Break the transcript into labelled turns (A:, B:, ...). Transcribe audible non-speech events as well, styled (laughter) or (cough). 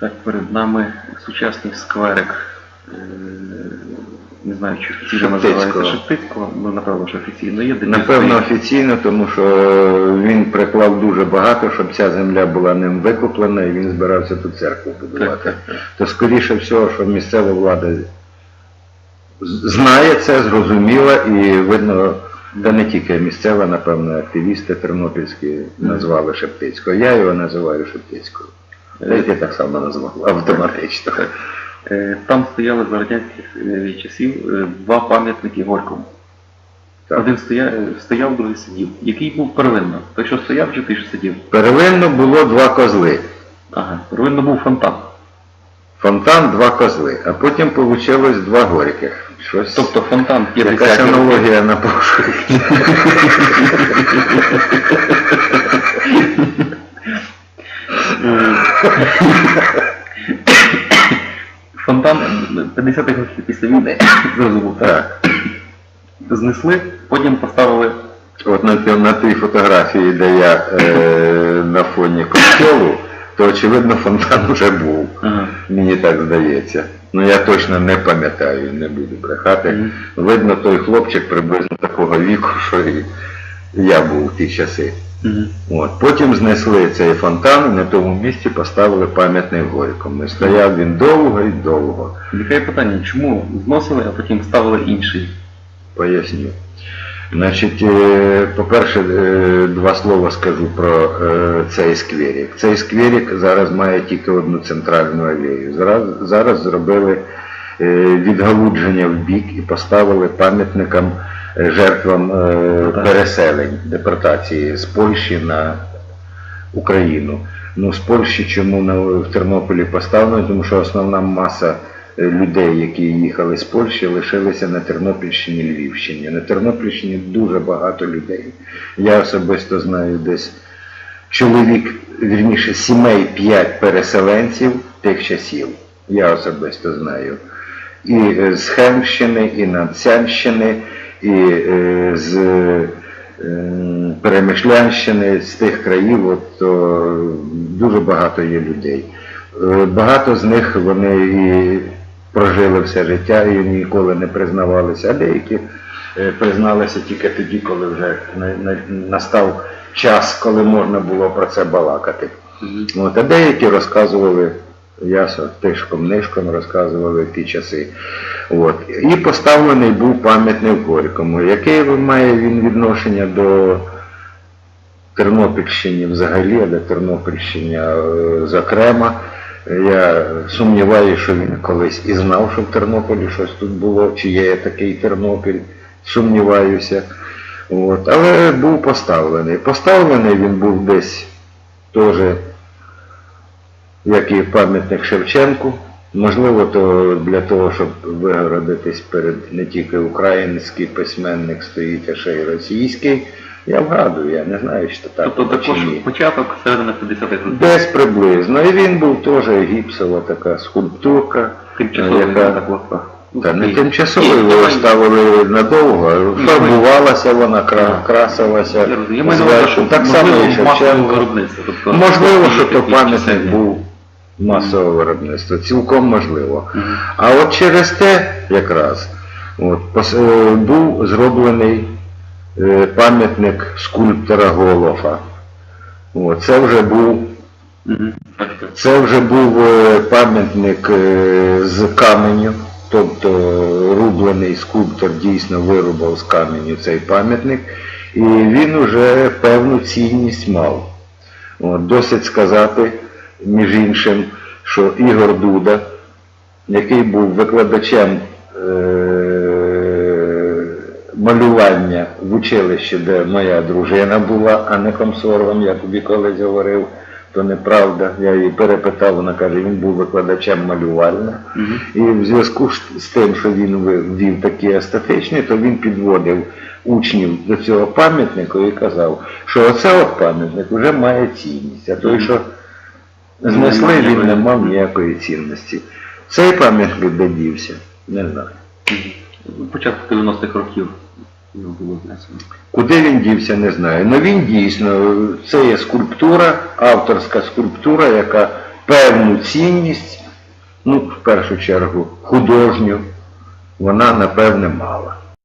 A: Так, перед нами сучасний скверик. е, Не знаю, чи офіційно називається
B: Шептицького.
A: Ну напевно, що офіційно є. де
B: Напевно, офіційно, тому що він приклав дуже багато, щоб ця земля була ним викуплена, і він збирався тут церкву будувати.
A: так, так.
B: То скоріше всього, що місцева влада знає це, зрозуміла, і видно, та не тільки місцева, напевно, активісти тернопільські назвали Шептицького. Я його називаю Шептицькою. Ти так само назвав автоматично.
A: Е, Там стояли за радянських е, часів е, два пам'ятники Горькому.
B: Так.
A: Один стояв, стояв, другий сидів. Який був первинно? Той, що стояв, чи той, що сидів?
B: Первинно було два козли.
A: Ага, первинно був фонтан.
B: Фонтан два козли, а потім вийшло два горьких. Щось.
A: Тобто фонтан
B: Якась
A: 50 років.
B: аналогія на (laughs)
A: Фонтан 50-х років після війни зрозумів, так? Знесли, потім поставили.
B: От на, на тій фотографії, де я е, на фоні костьолу, то очевидно фонтан вже був.
A: Ага.
B: Мені так здається. Ну я точно не пам'ятаю, не буду брехати.
A: Мгм.
B: Видно, той хлопчик приблизно такого віку, що і я був в ті часи.
A: Мгм.
B: От. Потім знесли цей фонтан і на тому місці поставили пам'ятник Горькому. І Стояв він довго і довго.
A: Яке питання, чому зносили, а потім ставили інший?
B: Поясню. Значить, е, по-перше, е, два слова скажу про е, цей скверик. Цей скверик зараз має тільки одну центральну алею. Зараз, зараз зробили відгалудження в бік і поставили пам'ятникам жертвам е, переселень, депортації з Польщі на Україну. Ну, з Польщі чому в Тернополі поставлено, тому що основна маса е, людей, які їхали з Польщі, лишилися на Тернопільщині, Львівщині. На Тернопільщині дуже багато людей. Я особисто знаю десь чоловік, вірніше, сімей 5 переселенців тих часів. Я особисто знаю. І е, з Хемщини, і Надцянщини, і е, з е, Перемишлянщини, з тих країв, от, то дуже багато є людей. Е, Багато з них вони і прожили все життя і ніколи не признавалися, а деякі призналися тільки тоді, коли вже на- на- настав час, коли можна було про це балакати. От, а деякі розказували, ясно, тишком нишком розказували в ті часи. От. І поставлений був пам'ятник Горькому. Яке має він відношення до Тернопільщини взагалі, а до Тернопільщини е, зокрема. Я сумніваюся, що він колись і знав, що в Тернополі щось тут було, чи є такий Тернопіль. Сумніваюся. От. Але був поставлений. Поставлений він був десь теж, як і пам'ятник Шевченку. Можливо, то для того, щоб вигородитись перед не тільки український письменник стоїть, а ще й російський. Я вгадую, я не знаю, що так.
A: Тобто також початок середини 50-х років.
B: Десь приблизно. І він був теж гіпсова така скульптурка.
A: Тимчасово
B: яка- Та не тимчасово його ставили надовго, фарбувалася вона, кра- красилася. Так само і Шевченко.
A: Тобто,
B: Можливо, що то пам'ятник був масове виробництво, цілком можливо. А от через те якраз от, е, був зроблений е, пам'ятник скульптора Голофа. Це вже був це вже був е, пам'ятник з каменю, тобто рублений скульптор дійсно вирубав з каменю цей пам'ятник, і він вже певну цінність мав. Досить сказати, між іншим, що Ігор Дуда, який був викладачем е, малювання в училищі, де моя дружина була, а не комсоргом, я тобі колись говорив, то неправда. Я її перепитав, вона каже, він був викладачем малювання.
A: Мгм.
B: І в зв'язку з- тим, що він вів такі естетичні, то він підводив учнів до цього пам'ятника і казав, що оце от пам'ятник вже має цінність, а той, що знесли, він не мав ніякої цінності. Цей пам'ятник де дівся, не знаю.
A: Мгм. Початок 90-х років його було знесено.
B: Куди він дівся, не знаю. Ну він дійсно, це є скульптура, авторська скульптура, яка певну цінність, ну, в першу чергу, художню, вона, напевне, мала.